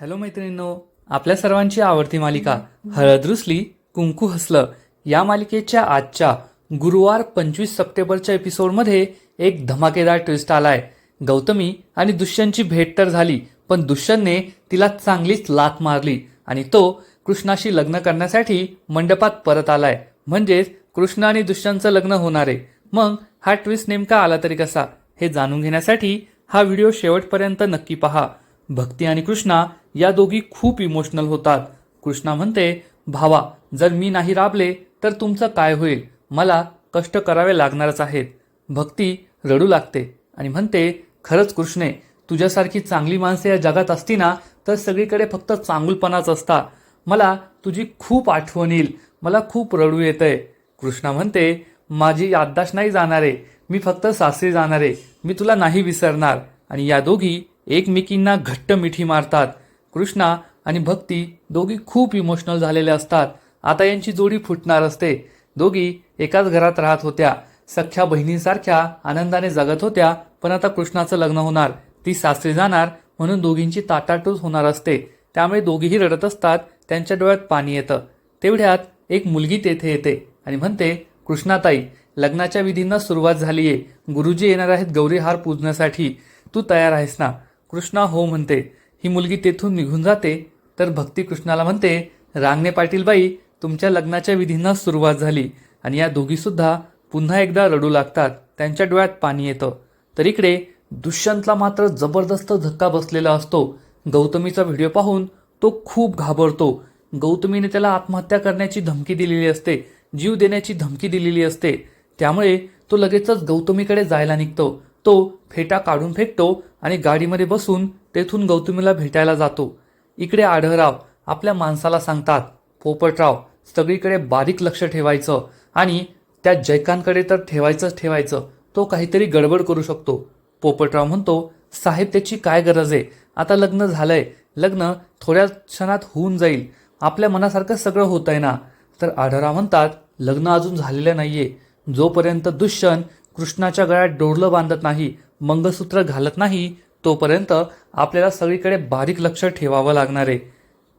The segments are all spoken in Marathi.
हॅलो मैत्रिणींनो आपल्या सर्वांची आवडती मालिका हळद रुसली कुंकू हसलं या मालिकेच्या आजच्या गुरुवार पंचवीस सप्टेंबरच्या एपिसोडमध्ये एक धमाकेदार ट्विस्ट आलाय. गौतमी आणि दुष्यंतची भेट तर झाली पण दुष्यंतने तिला चांगलीच लाथ मारली आणि तो कृष्णाशी लग्न करण्यासाठी मंडपात परत आलाय. म्हणजेच कृष्ण आणि दुष्यंतचं लग्न होणार आहे. मग हा ट्विस्ट नेमका आला तरी कसा? हे जाणून घेण्यासाठी हा व्हिडिओ शेवटपर्यंत नक्की पहा. भक्ती आणि कृष्णा या दोघी खूप इमोशनल होतात. कृष्णा म्हणते भावा जर मी नाही राबले तर तुमचं काय होईल? मला कष्ट करावे लागणारच आहेत. भक्ती रडू लागते आणि म्हणते खरंच कृष्णे तुझ्यासारखी चांगली माणसे या जगात असती ना तर सगळीकडे फक्त चांगुलपणाच असता. मला तुझी खूप आठवण येईल. मला खूप रडू येतंय. कृष्णा म्हणते माझी याददाश नाही जाणार. आहे मी फक्त सासरी जाणारे. मी तुला नाही विसरणार. आणि या दोघी एकमेकींना घट्ट मिठी मारतात. कृष्णा आणि भक्ती दोघी खूप इमोशनल झालेल्या असतात. आता यांची जोडी फुटणार असते. दोघी एकाच घरात राहत होत्या. सख्या बहिणींसारख्या आनंदाने जगत होत्या पण आता कृष्णाचं लग्न होणार. ती सासरी जाणार म्हणून दोघींची ताटाटूच होणार असते. त्यामुळे दोघीही रडत असतात त्यांच्या डोळ्यात पाणी येतं. तेवढ्यात एक मुलगी तेथे येते आणि म्हणते कृष्णाताई लग्नाच्या विधींना सुरुवात झालीये. गुरुजी येणार आहेत गौरीहार पूजण्यासाठी. तू तयार आहेस ना? कृष्णा हो म्हणते. ही मुलगी तेथून निघून जाते. तर भक्ती कृष्णाला म्हणते रांगणे पाटीलबाई तुमच्या लग्नाच्या विधींना सुरुवात झाली आणि या दोघीसुद्धा पुन्हा एकदा रडू लागतात. त्यांच्या डोळ्यात पाणी येतं. तर इकडे दुष्यंतला मात्र जबरदस्त धक्का बसलेला असतो. गौतमीचा व्हिडिओ पाहून तो खूप घाबरतो. गौतमीने त्याला आत्महत्या करण्याची धमकी दिलेली असते. जीव देण्याची धमकी दिलेली असते. त्यामुळे तो लगेचच गौतमीकडे जायला निघतो. तो फेटा काढून फेकतो आणि गाडीमध्ये बसून तेथून गौतमीला भेटायला जातो. इकडे आढळराव आपल्या माणसाला सांगतात पोपटराव सगळीकडे बारीक लक्ष ठेवायचं आणि त्या जयकांकडे तर ठेवायचंच ठेवायचं. तो काहीतरी गडबड करू शकतो. पोपटराव म्हणतो साहेब त्याची काय गरज आहे? आता लग्न झालंय. लग्न थोड्या क्षणात होऊन जाईल. आपल्या मनासारखं सगळं होत आहे ना? तर आढळराव म्हणतात लग्न अजून झालेलं नाहीये. जोपर्यंत दुष्यंत कृष्णाच्या गळ्यात डोरलं बांधत नाही मंगळसूत्र घालत नाही तोपर्यंत आपल्याला सगळीकडे बारीक लक्ष ठेवावं लागणार आहे.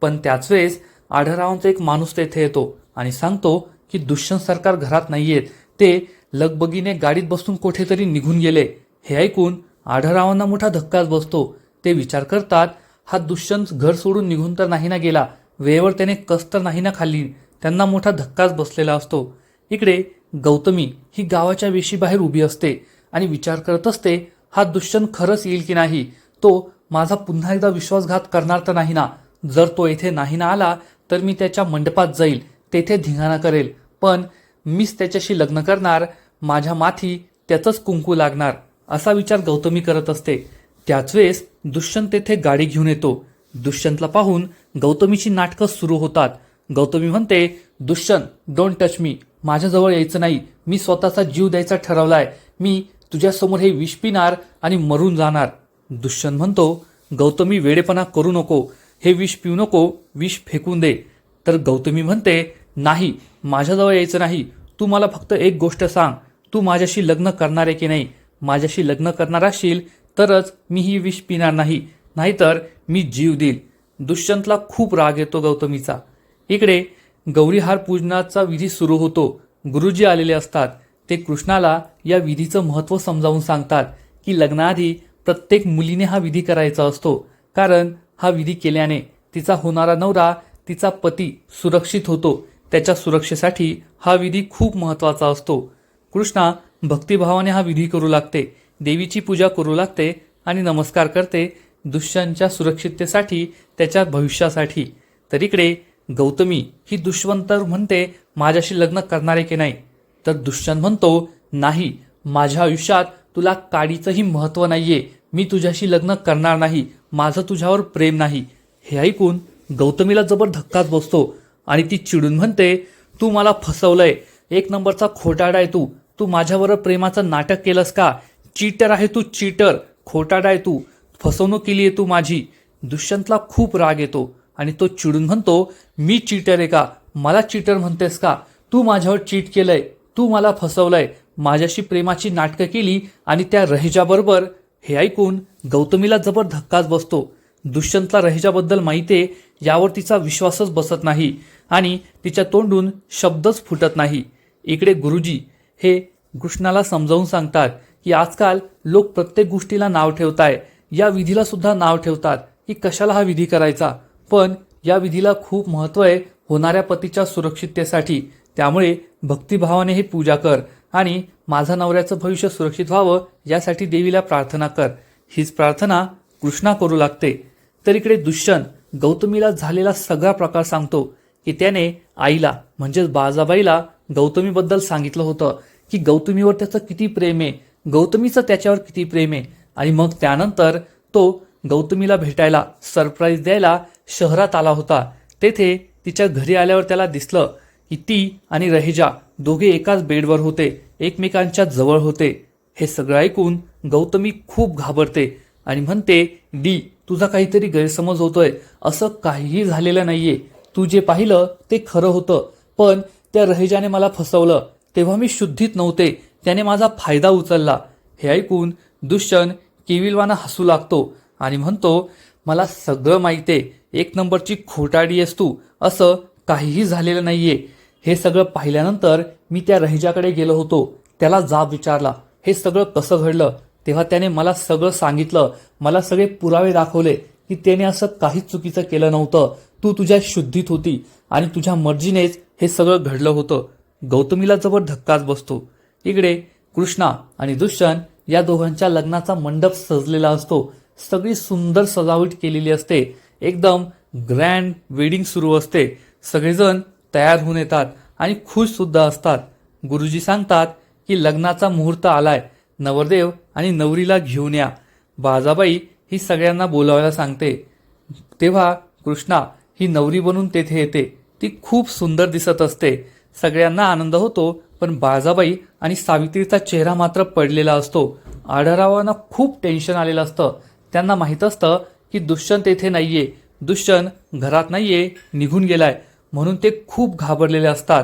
पण त्याच वेळेस आढळरावांचा एक माणूस तेथे येतो आणि सांगतो की दुष्यंत सरकार घरात नाही आहेत ते लगबगीने गाडीत बसून कुठेतरी निघून गेले. हे ऐकून आढळरावांना मोठा धक्काच बसतो. ते विचार करतात हा दुष्यंत घर सोडून निघून तर नाही ना गेला. वेळेवर त्याने कस तर नाही ना खाल्ली. त्यांना मोठा धक्काच बसलेला असतो. इकडे गौतमी ही गावाच्या वेशीबाहेर उभी असते आणि विचार करत असते हा दुष्यंत खरंच येईल की नाही? तो माझा पुन्हा एकदा विश्वासघात करणार तर नाही ना? जर तो येथे नाही ना आला तर मी त्याच्या मंडपात जाईल तेथे धिंगाणा करेल. पण मीच त्याच्याशी लग्न करणार माझ्या माथी त्याचंच कुंकू लागणार असा विचार गौतमी करत असते. त्याच वेळेस दुष्यंत तेथे गाडी घेऊन येतो. दुष्यंतला पाहून गौतमीची नाटकं सुरू होतात. गौतमी म्हणते दुष्यंत डोंट टच मी माझ्याजवळ यायचं नाही. मी स्वतःचा जीव द्यायचा ठरवलाय. मी तुझ्यासमोर हे विष पिणार आणि मरून जाणार. दुष्यंत म्हणतो गौतमी वेडेपणा करू नको. हे विष पिऊ नको. विष फेकून दे. तर गौतमी म्हणते नाही माझ्याजवळ यायचं नाही. तू मला फक्त एक गोष्ट सांग. तू माझ्याशी लग्न करणार आहे की नाही? माझ्याशी लग्न करणार असशील तरच मी ही विष पिणार नाही. नाहीतर मी जीव देईल. दुष्यंतला खूप राग येतो गौतमीचा. इकडे गौरीहार पूजनाचा विधी सुरू होतो. गुरुजी आलेले असतात. ते कृष्णाला या विधीचं महत्त्व समजावून सांगतात की लग्नाआधी प्रत्येक मुलीने हा विधी करायचा असतो. कारण हा विधी केल्याने तिचा होणारा नवरा तिचा पती सुरक्षित होतो. त्याच्या सुरक्षेसाठी हा विधी खूप महत्त्वाचा असतो. कृष्णा भक्तिभावाने हा विधी करू लागते. देवीची पूजा करू लागते आणि नमस्कार करते दुष्यंतच्या सुरक्षिततेसाठी त्याच्या भविष्यासाठी. तर इकडे गौतमी ही दुष्वंतर म्हणते माझ्याशी लग्न करणारे की नाही? तर दुष्यंत म्हणतो नाही माझ्या आयुष्यात तुला काडीचंही महत्त्व नाहीये. मी तुझ्याशी लग्न करणार नाही. माझं तुझ्यावर प्रेम नाही. हे ऐकून गौतमीला जबर धक्काच बसतो आणि ती चिडून म्हणते तू मला फसवलंय. एक नंबरचा खोटाडा आहे तू. तू माझ्यावर प्रेमाचं नाटक केलंस का? चीटर आहे तू चीटर. खोटाडा आहे तू. फसवणूक केली आहे तू माझी. दुष्यंतला खूप राग येतो आणि तो चिडून म्हणतो मी चीटर आहे का? मला चीटर म्हणतेस का? तू माझ्यावर चीट केलंय. तू मला फसवलंय. माझ्याशी प्रेमाची नाटकं केली आणि त्या रहेजाबरोबर हे ऐकून गौतमीला जबर धक्काच बसतो. दुष्यंतला रहेजाबद्दल माहिती आहे यावर तिचा विश्वासच बसत नाही आणि तिच्या तोंडून शब्दच फुटत नाही. इकडे गुरुजी हे कृष्णाला समजावून सांगतात की आजकाल लोक प्रत्येक गोष्टीला नाव ठेवताय. या विधीला सुद्धा नाव ठेवतात की कशाला हा विधी करायचा? पण या विधीला खूप महत्त्व आहे होणाऱ्या पतीच्या सुरक्षिततेसाठी. त्यामुळे भक्तिभावाने ही पूजा कर आणि माझा नवऱ्याचं भविष्य सुरक्षित व्हावं यासाठी देवीला प्रार्थना कर. हीच प्रार्थना कृष्णा करू लागते. तर इकडे दुष्यंत गौतमीला झालेला सगळा प्रकार सांगतो की त्याने आईला म्हणजेच बाजाबाईला गौतमीबद्दल सांगितलं होतं की गौतमीवर त्याचं किती प्रेम आहे? गौतमीचं त्याच्यावर किती प्रेम आहे? आणि मग त्यानंतर तो गौतमीला भेटायला सरप्राईज द्यायला शहरात आला होता. तेथे तिच्या घरी आल्यावर त्याला दिसलं की ती आणि रहेजा दोघे एकाच बेडवर होते एकमेकांच्या जवळ होते. हे सगळं ऐकून गौतमी खूप घाबरते आणि म्हणते डी तुझा काहीतरी गैरसमज होतोय. असं काहीही झालेलं नाहीये. तू जे पाहिलं ते खरं होतं. पण त्या रहेजाने मला फसवलं. तेव्हा मी शुद्धीत नव्हते. त्याने माझा फायदा उचलला. हे ऐकून दुष्यंत केविलवाना हसू लागतो आणि म्हणतो मला सगळं माहिती आहे एक नंबरची खोटाडी आहेस तू. असं काहीही झालेलं नाहीये. हे सगळं पाहिल्यानंतर मी त्या रहेजाकडे गेलो होतो. त्याला जाब विचारला हे सगळं कसं घडलं? तेव्हा त्याने मला सगळं सांगितलं. मला सगळे पुरावे दाखवले की त्याने असं काहीच चुकीचं केलं नव्हतं. तू तुझ्या शुद्धीत होती आणि तुझ्या मर्जीनेच हे सगळं घडलं होतं. गौतमीला जवळ धक्काच बसतो. इकडे कृष्णा आणि दुष्यंत या दोघांच्या लग्नाचा मंडप सजलेला असतो. सगळी सुंदर सजावट केलेली असते. एकदम ग्रँड वेडिंग सुरू असते. सगळेजण तयार होऊन येतात आणि खुशसुद्धा असतात. गुरुजी सांगतात की लग्नाचा मुहूर्त आलाय. नवरदेव आणि नवरीला घेऊन या. बाजाबाई ही सगळ्यांना बोलावायला सांगते. तेव्हा कृष्णा ही नवरी बनून तेथे येते. ती खूप सुंदर दिसत असते. सगळ्यांना आनंद होतो पण बाजाबाई आणि सावित्रीचा चेहरा मात्र पडलेला असतो. आढरावांना खूप टेन्शन आलेलं असतं. त्यांना माहीत असतं की दुष्यंत तेथे नाहीये. दुष्यंत घरात नाहीये निघून गेलाय. म्हणून ते खूप घाबरलेले असतात.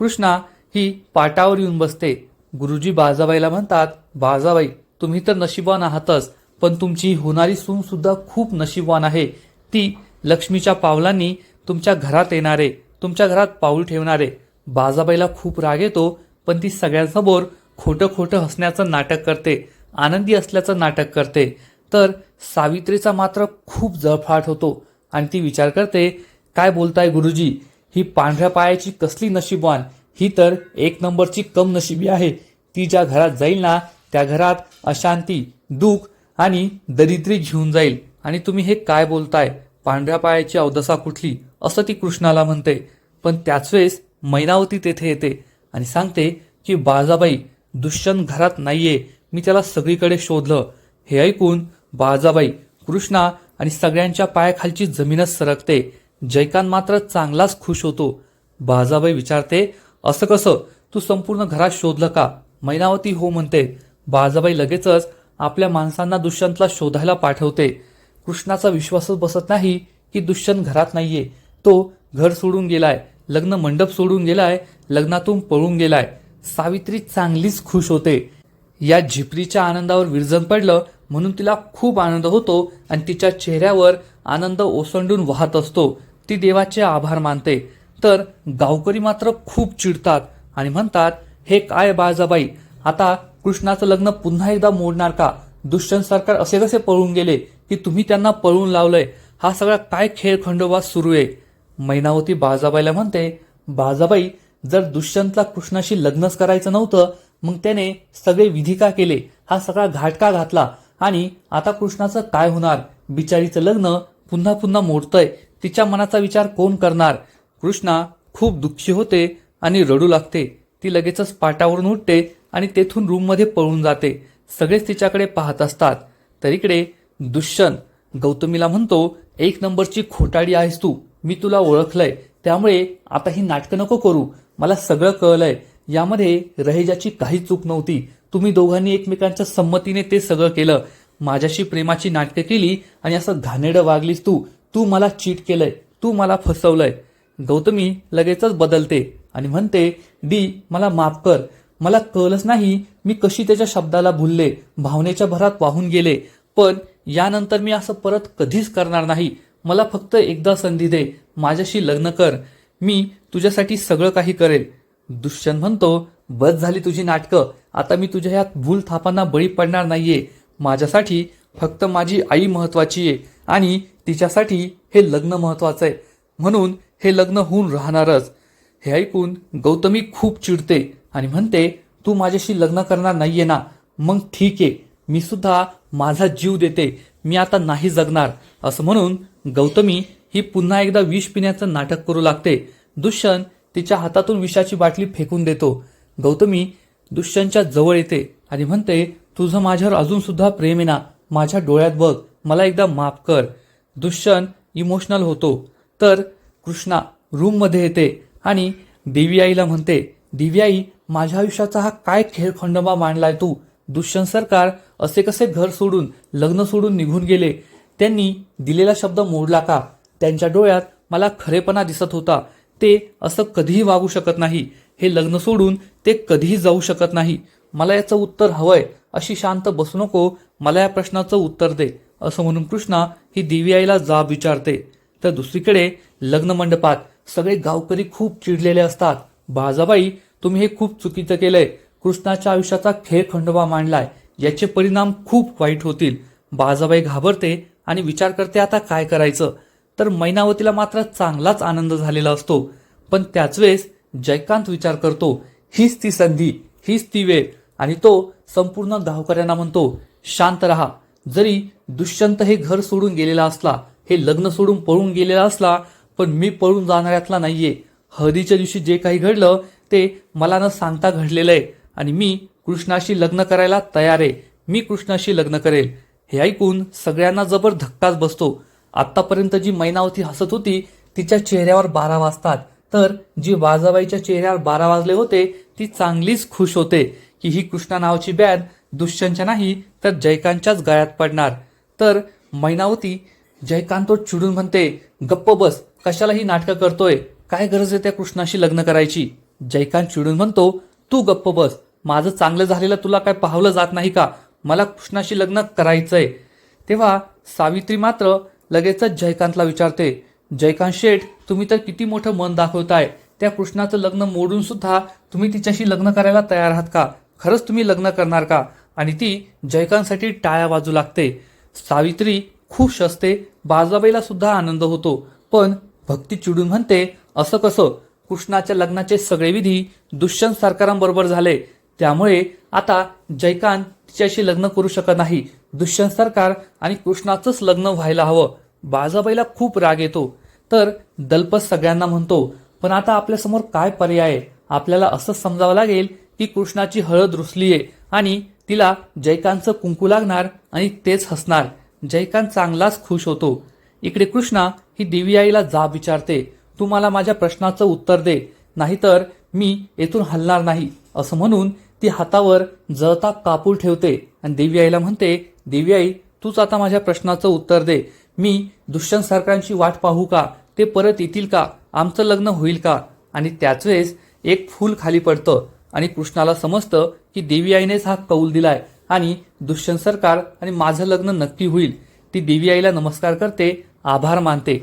कृष्णा ही पाटावर येऊन बसते. गुरुजी बाजाबाईला म्हणतात बाजाबाई तुम्ही तर नशिबवान आहातच पण तुमची होणारी सून सुद्धा खूप नशीबवान आहे. ती लक्ष्मीच्या पावलांनी तुमच्या घरात येणारे तुमच्या घरात पाऊल ठेवणारे. बाजाबाईला खूप राग येतो पण ती सगळ्यांसमोर खोटं खोटं हसण्याचं नाटक करते आनंदी असल्याचं नाटक करते. तर सावित्रीचा मात्र खूप जळफाट होतो आणि ती विचार करते काय बोलताय गुरुजी? ही पांढऱ्या पायाची कसली नशीबवान ही तर एक नंबरची कम नशिबी आहे. ती ज्या घरात जाईल ना त्या घरात अशांती दुःख आणि दरिद्री घेऊन जाईल. आणि तुम्ही हे काय बोलताय? पांढऱ्या पायाची अवदसा कुठली? असं ती कृष्णाला म्हणते. पण त्याच वेळेस मैनावती तेथे येते आणि सांगते की बाळजाबाई दुष्यंत घरात नाहीये. मी त्याला सगळीकडे शोधलं. हे ऐकून बाळजाबाई कृष्णा आणि सगळ्यांच्या पायाखालची जमीनच सरकते. जयकांत मात्र चांगलाच खुश होतो. बाजाबाई विचारते असं कसं? तू संपूर्ण घरात शोधलं का? मैनावती हो म्हणते बाजाबाई लगेचच आपल्या माणसांना दुष्यंतला शोधायला पाठवते. कृष्णाचा विश्वासच बसत नाही की दुष्यंत घरात नाहीये. तो घर सोडून गेलाय लग्न मंडप सोडून गेलाय लग्नातून पळून गेलाय. सावित्री चांगलीच खुश होते. या झिपरीच्या आनंदावर विरजन पडलं म्हणून तिला खूप आनंद होतो आणि तिच्या चेहऱ्यावर आनंद ओसंडून वाहत असतो. ती देवाचे आभार मानते. तर गावकरी मात्र खूप चिडतात आणि म्हणतात हे काय बाळजाबाई आता कृष्णाचं लग्न पुन्हा एकदा मोडणार का? दुष्यंत सरकार असे कसे पळून गेले की तुम्ही त्यांना पळून लावलंय? हा सगळा काय खेळ खंडोबा सुरू आहे? मैनावती बाळजाबाईला म्हणते बाळजाबाई जर दुष्यंतला कृष्णाशी लग्नच करायचं नव्हतं मग त्याने सगळे विधी का केले? हा सगळा घाट का घातला? आणि आता कृष्णाचं काय होणार? बिचारीचं लग्न पुन्हा पुन्हा मोडतंय. तिच्या मनाचा विचार कोण करणार? कृष्णा खूप दुःखी होते आणि रडू लागते. ती लगेचच पाटावरून उठते आणि तेथून रूममध्ये पळून जाते. सगळेच तिच्याकडे पाहत असतात. तर इकडे दुष्यंत गौतमीला म्हणतो एक नंबरची खोटाडी आहेस तू. मी तुला ओळखलंय. त्यामुळे आता ही नाटकं नको करू. मला सगळं कळलंय. यामध्ये रहेजाची काही चूक नव्हती. तुम्ही दोघांनी एकमेकांच्या संमतीने ते सगळं केलं. माझ्याशी प्रेमाची नाटकं केली आणि असं घाणेडं वागलीस तू. तू मला चीट केलंय तू मला फसवलंय. गौतमी लगेचच बदलते आणि म्हणते डी मला माफ कर. मला कळलंच नाही मी कशी त्याच्या शब्दाला भुलले. भावनेच्या भरात वाहून गेले. पण यानंतर मी असं परत कधीच करणार नाही. मला फक्त एकदा संधी दे. माझ्याशी लग्न कर. मी तुझ्यासाठी सगळं काही करेल. दुष्यंत म्हणतो बस झाली तुझी नाटकं. आता मी तुझ्या ह्या भूल थापांना बळी पडणार नाहीये. माझ्यासाठी फक्त माझी आई महत्वाची आहे आणि तिच्यासाठी हे लग्न महत्वाचं आहे. म्हणून हे लग्न होऊन राहणारच. हे ऐकून गौतमी खूप चिडते आणि म्हणते तू माझ्याशी लग्न करणार नाहीये ना? मग ठीक आहे. मी सुद्धा माझा जीव देते. मी आता नाही जगणार. असं म्हणून गौतमी ही पुन्हा एकदा विष पिण्याचं नाटक करू लागते. दुष्यंत तिच्या हातातून विषाची बाटली फेकून देतो. गौतमी दुष्यंतच्या जवळ येते आणि म्हणते तुझं माझ्यावर अजून सुद्धा प्रेम आहे ना? माझ्या डोळ्यात बघ मला एकदा माफ कर. दुष्यंत इमोशनल होतो. तर कृष्णा रूममध्ये येते आणि देवी आईला म्हणते देवी आई माझ्या आयुष्याचा हा काय खेळखंडोबा मांडलाय तू? दुष्यंत सरकार असे कसे घर सोडून लग्न सोडून निघून गेले? त्यांनी दिलेला शब्द मोडला का? त्यांच्या डोळ्यात मला खरेपणा दिसत होता. ते असं कधीही वागू शकत नाही. हे लग्न सोडून ते कधीही जाऊ शकत नाही. मला याचं उत्तर हवंय अशी शांत बसू नको. मला या प्रश्नाचं उत्तर दे असं म्हणून कृष्णा ही देवी आईला जाब विचारते. तर दुसरीकडे लग्न मंडपात सगळे गावकरी खूप चिडलेले असतात. बाजाबाई तुम्ही हे खूप चुकीचं केलंय. कृष्णाच्या आयुष्याचा खेळ खंडोबा मांडलाय. याचे परिणाम खूप वाईट होतील. बाजाबाई घाबरते आणि विचार करते आता काय करायचं? तर मैनावतीला मात्र चांगलाच आनंद झालेला असतो. पण त्याच वेळेस जयकांत विचार करतो हीच ती संधी हीच ती वेळ. आणि तो संपूर्ण गावकऱ्यांना म्हणतो शांत रहा. जरी दुष्यंत हे घर सोडून गेलेला असला हे लग्न सोडून पळून गेलेला असला पण मी पळून जाणाऱ्यातला नाहीये. हळदीच्या दिवशी जे काही घडलं ते मला न सांगता घडलेलं आहे आणि मी कृष्णाशी लग्न करायला तयार आहे. मी कृष्णाशी लग्न करेल. हे ऐकून सगळ्यांना जबर धक्काच बसतो. आत्तापर्यंत जी मैनावती हसत होती तिच्या चेहऱ्यावर बारा वाजतात. तर जी वाजाबाईच्या चेहऱ्यावर बारा वाजले होते ती चांगलीच खुश होते की ही कृष्णा नावाची बॅन दुष्यंतच्या नाही तर जयकांतच्याच गळ्यात पडणार. तर मैनावती जयकांत तो चिडून म्हणते गप्प बस कशाला ही नाटकं करतोय. काय गरज आहे त्या कृष्णाशी लग्न करायची? जयकांत चिडून म्हणतो तू गप्प बस माझं चांगलं झालेलं तुला काय पाहवलं जात नाही का? मला कृष्णाशी लग्न करायचंय. तेव्हा सावित्री मात्र लगेचच जयकांतला विचारते जयकांत शेठ तुम्ही तर किती मोठं मन दाखवताय. त्या कृष्णाचं लग्न मोडून सुद्धा तुम्ही तिच्याशी लग्न करायला तयार आहात का? खरंच तुम्ही लग्न करणार का? आणि ती जयकांसाठी टाळ्या वाजू लागते. सावित्री खुश असते. बाजाबाईला सुद्धा आनंद होतो. पण भक्ती चिडून म्हणते असं कसं? कृष्णाच्या लग्नाचे सगळे विधी दुष्यंत सरकारांबरोबर झाले. त्यामुळे आता जयकांत तिच्याशी लग्न करू शकत नाही. दुष्यंत सरकार आणि कृष्णाचंच लग्न व्हायला हवं. बाजाबाईला खूप राग येतो. तर दलपत सगळ्यांना म्हणतो पण आता आपल्यासमोर काय पर्याय? आहे आपल्याला असं समजावं लागेल की कृष्णाची हळद रुसलीये आणि तिला जयकांतचं कुंकू लागणार आणि तेच हसणार. जयकांत चांगलाच खुश होतो. इकडे कृष्णा ही देवी आईला जाब विचारते. तू मला माझ्या प्रश्नाचं उत्तर दे. नाहीतर मी येथून हलणार नाही. असं म्हणून ती हातावर जळता कापूर ठेवते आणि देवी आईला म्हणते देवी आई तूच आता माझ्या प्रश्नाचं उत्तर दे. मी दुष्यंत सरकारांची वाट पाहू का? ते परत येतील का? आमचं लग्न होईल का? आणि त्याच वेळेस एक फूल खाली पडतं. आणि कृष्णाला समजतं की देवी आईनेच हा कौल दिलाय आणि दुष्यंत सरकार आणि माझं लग्न नक्की होईल. ती देवी आईला नमस्कार करते आभार मानते.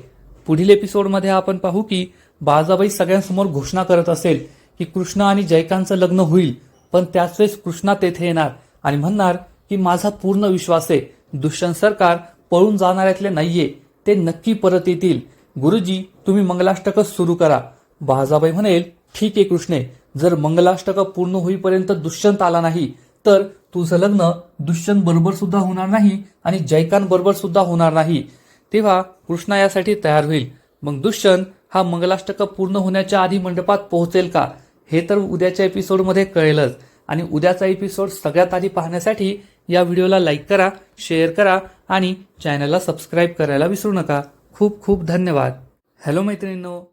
पुढील एपिसोडमध्ये आपण पाहू की बाजाबाई सगळ्यांसमोर घोषणा करत असेल की कृष्ण आणि जयकांतचं लग्न होईल पण त्याच वेळेस कृष्णा तेथे येणार आणि म्हणणार की माझा पूर्ण विश्वास आहे दुष्यंत सरकार पळून जाणाऱ्यातले नाहीये ते नक्की परत येतील. गुरुजी तुम्ही मंगलाष्टकच सुरू करा. बाजाबाई म्हणेल ठीक आहे कृष्णे जर मंगलाष्टक पूर्ण होईपर्यंत दुष्यंत आला नाही तर तुझं लग्न दुष्यंत बरोबर सुद्धा होणार नाही आणि जयकांत बरोबर सुद्धा होणार नाही. तेव्हा कृष्णा यासाठी तयार होईल. मग दुष्यंत हा मंगलाष्टक पूर्ण होण्याच्या आधी मंडपात पोहोचेल का? हे तर उद्याच्या एपिसोडमध्ये कळेलच. आणि उद्याचा एपिसोड सगळ्यात आधी पाहण्यासाठी या व्हिडिओला लाईक करा शेअर करा आणि चॅनलला सबस्क्राईब करायला विसरू नका. खूप खूप धन्यवाद. हॅलो मैत्रिणींनो